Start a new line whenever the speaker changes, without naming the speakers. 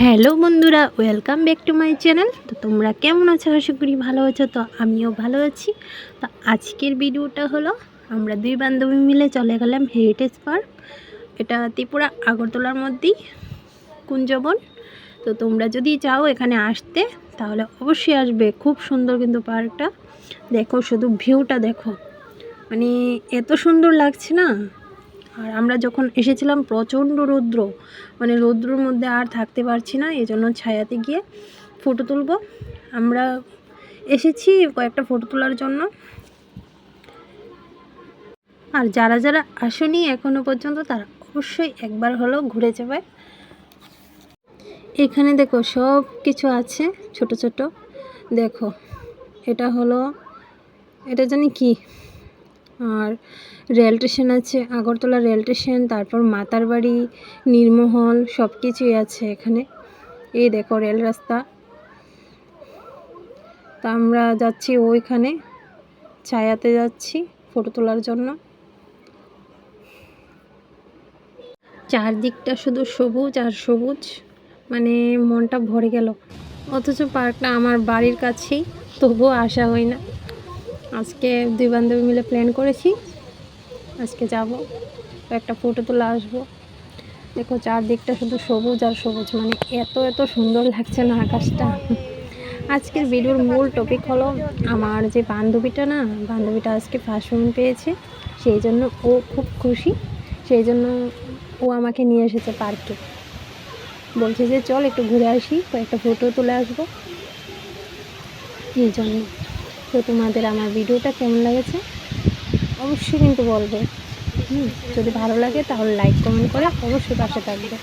Hello বন্ধুরা welcome back to my channel তো তোমরা কেমন আছো? আশা করি ভালো আছো। তো আমিও ভালো আছি। তো আজকের ভিডিওটা হলো, আমরা দুই বান্ধবী মিলে চলে গেলাম হেরিটেজ পার্ক এটা ত্রিপুরা আগরতলার মধ্যেই কুঞ্জবন। তো তোমরা যদি চাও এখানে আসতে, তাহলে অবশ্যই আসবে। খুব সুন্দর কিন্তু পার্কটা। দেখো, শুধু ভিউটা দেখো। মানে এত সুন্দর লাগছে না? আর আমরা যখন এসেছিলাম প্রচণ্ড রৌদ্র মানে রৌদ্রর মধ্যে আর থাকতে পারছি না এই জন্য ছায়াতে গিয়ে ফটো তুলব। আমরা এসেছি কয়েকটা ফটো তোলার জন্য। আর যারা যারা আসেনি এখনও পর্যন্ত, তারা অবশ্যই একবার হলেও ঘুরে যাবে। এখানে দেখো সব কিছু আছে, ছোট ছোট। দেখো, এটা হলো, এটা জানি কি? আর রেল স্টেশন আছে, আগরতলা রেল স্টেশন, তারপর মাতার বাড়ি, নীরমহল সব কিছুই আছে এখানে। এই দেখো রেল রাস্তা। তা আমরা যাচ্ছি ওইখানে, ছায়াতে যাচ্ছি ফটো তোলার জন্য। চারদিকটা শুধু সবুজ আর সবুজ মানে মনটা ভরে গেল। অথচ পার্কটা আমার বাড়ির কাছেই, তবুও আসা হয় না। আজকে দুই বান্ধবী মিলে প্ল্যান করেছি। আজকে যাব, একটা ফটো তুলে আসব। দেখো চারদিকটা শুধু সবুজ আর সবুজ মানে এত এত সুন্দর লাগছে না আকাশটা। আজকের ভিডিওর মূল টপিক হলো আমার যে বান্ধবীটা না, বান্ধবীটা আজকে ফার্স্ট পেয়েছে, সেই জন্য ও খুব খুশি। সেই জন্য ও আমাকে নিয়ে এসেছে পার্কে বলছে যে, চল একটু ঘুরে আসি, কয়েকটা ফটো তুলে আসব। এই জন্য। তো তোমাদের আমার ভিডিওটা কেমন লেগেছে? অবশ্যই কিন্তু বলবে। যদি ভালো লাগে তাহলে লাইক কমেন্ট করে অবশ্যই পাশে থাকবে।